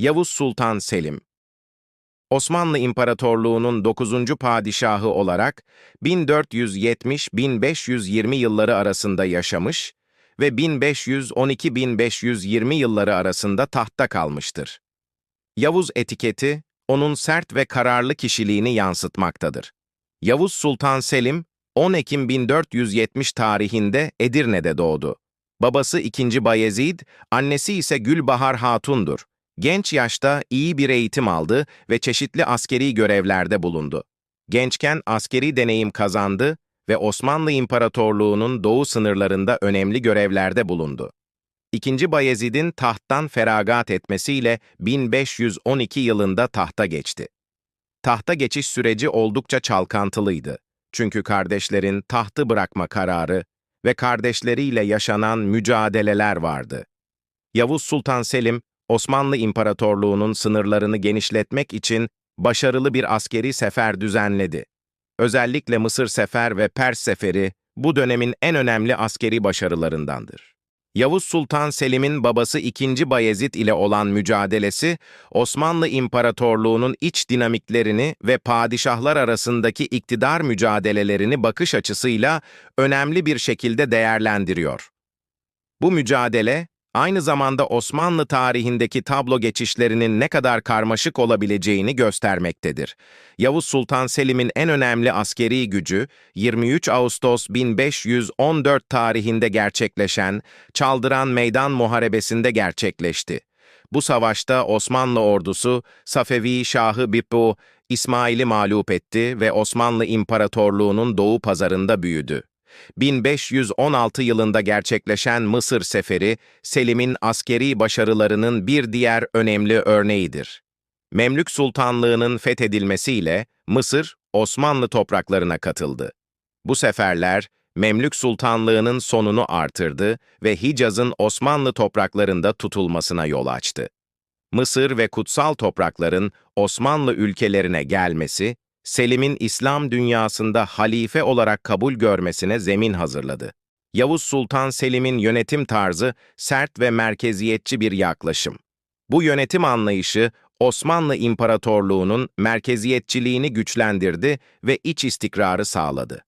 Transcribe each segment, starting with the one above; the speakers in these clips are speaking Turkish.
Yavuz Sultan Selim Osmanlı İmparatorluğu'nun 9. padişahı olarak 1470-1520 yılları arasında yaşamış ve 1512-1520 yılları arasında tahtta kalmıştır. Yavuz etiketi, onun sert ve kararlı kişiliğini yansıtmaktadır. Yavuz Sultan Selim, 10 Ekim 1470 tarihinde Edirne'de doğdu. Babası 2. Bayezid, annesi ise Gülbahar Hatun'dur. Genç yaşta iyi bir eğitim aldı ve çeşitli askeri görevlerde bulundu. Gençken askeri deneyim kazandı ve Osmanlı İmparatorluğu'nun doğu sınırlarında önemli görevlerde bulundu. İkinci Bayezid'in tahttan feragat etmesiyle 1512 yılında tahta geçti. Tahta geçiş süreci oldukça çalkantılıydı. Çünkü kardeşlerin tahtı bırakma kararı ve kardeşleriyle yaşanan mücadeleler vardı. Yavuz Sultan Selim, Osmanlı İmparatorluğu'nun sınırlarını genişletmek için başarılı bir askeri sefer düzenledi. Özellikle Mısır Sefer ve Pers Seferi bu dönemin en önemli askeri başarılarındandır. Yavuz Sultan Selim'in babası 2. Bayezid ile olan mücadelesi, Osmanlı İmparatorluğu'nun iç dinamiklerini ve padişahlar arasındaki iktidar mücadelelerini bakış açısıyla önemli bir şekilde değerlendiriyor. Bu mücadele, aynı zamanda Osmanlı tarihindeki tablo geçişlerinin ne kadar karmaşık olabileceğini göstermektedir. Yavuz Sultan Selim'in en önemli askeri gücü, 23 Ağustos 1514 tarihinde gerçekleşen Çaldıran Meydan Muharebesi'nde gerçekleşti. Bu savaşta Osmanlı ordusu, Safevi Şahı Bippu, İsmail'i mağlup etti ve Osmanlı İmparatorluğu'nun doğu pazarında büyüdü. 1516 yılında gerçekleşen Mısır Seferi, Selim'in askeri başarılarının bir diğer önemli örneğidir. Memlük Sultanlığı'nın fethedilmesiyle Mısır, Osmanlı topraklarına katıldı. Bu seferler, Memlük Sultanlığı'nın sonunu artırdı ve Hicaz'ın Osmanlı topraklarında tutulmasına yol açtı. Mısır ve kutsal toprakların Osmanlı ülkelerine gelmesi, Selim'in İslam dünyasında halife olarak kabul görmesine zemin hazırladı. Yavuz Sultan Selim'in yönetim tarzı sert ve merkeziyetçi bir yaklaşım. Bu yönetim anlayışı Osmanlı İmparatorluğu'nun merkeziyetçiliğini güçlendirdi ve iç istikrarı sağladı.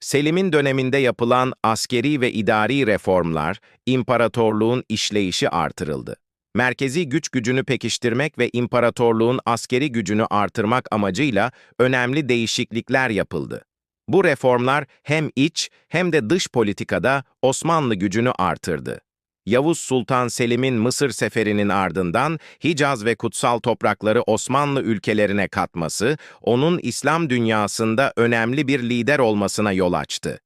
Selim'in döneminde yapılan askeri ve idari reformlar, imparatorluğun işleyişi artırıldı merkezi güç gücünü pekiştirmek ve imparatorluğun askeri gücünü artırmak amacıyla önemli değişiklikler yapıldı. Bu reformlar hem iç hem de dış politikada Osmanlı gücünü artırdı. Yavuz Sultan Selim'in Mısır seferinin ardından Hicaz ve kutsal toprakları Osmanlı ülkelerine katması, onun İslam dünyasında önemli bir lider olmasına yol açtı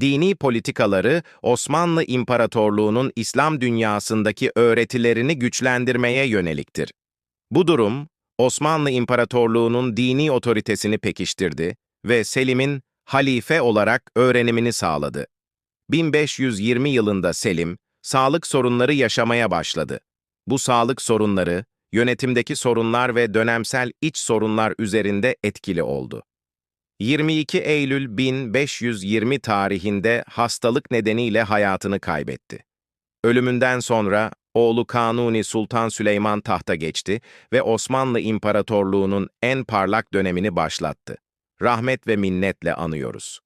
dini politikaları Osmanlı İmparatorluğu'nun İslam dünyasındaki öğretilerini güçlendirmeye yöneliktir. Bu durum, Osmanlı İmparatorluğu'nun dini otoritesini pekiştirdi ve Selim'in halife olarak öğrenimini sağladı. 1520 yılında Selim, sağlık sorunları yaşamaya başladı. Bu sağlık sorunları, yönetimdeki sorunlar ve dönemsel iç sorunlar üzerinde etkili oldu. 22 Eylül 1520 tarihinde hastalık nedeniyle hayatını kaybetti. Ölümünden sonra oğlu Kanuni Sultan Süleyman tahta geçti ve Osmanlı İmparatorluğu'nun en parlak dönemini başlattı. Rahmet ve minnetle anıyoruz.